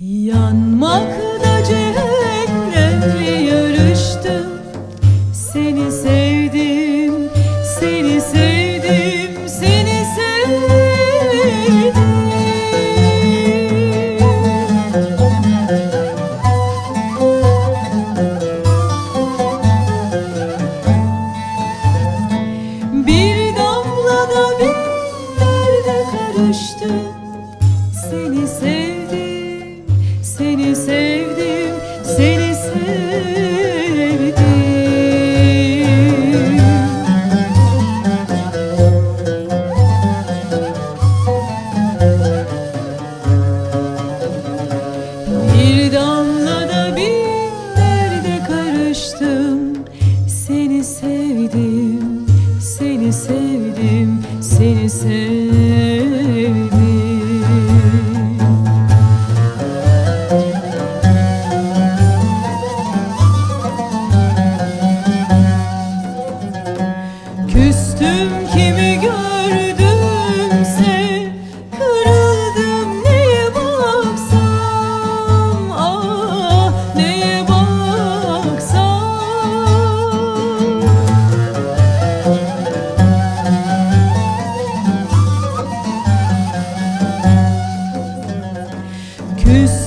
Yanmakta cehennemle yarıştım. Seni sevdim, seni sevdim, seni sevdim. Bir damlada bin derde karıştı seni sevdim, seni sevdim. Bir damlada bin derde karıştım. Seni sevdim, seni sevdim, seni sevdim Küstüm kimi gördümse Kırıldım neye baksam Ah neye baksam? Küstüm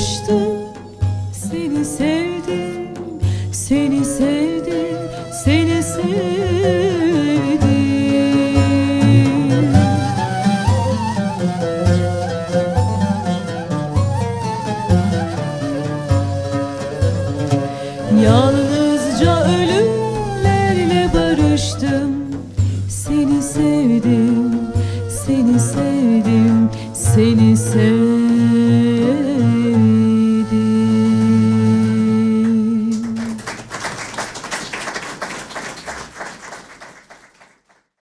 barıştım Seni sevdim, seni sevdim, seni sevdim. Yalnızca ölümlerle barıştım. Seni sevdim, seni sevdim, seni sevdim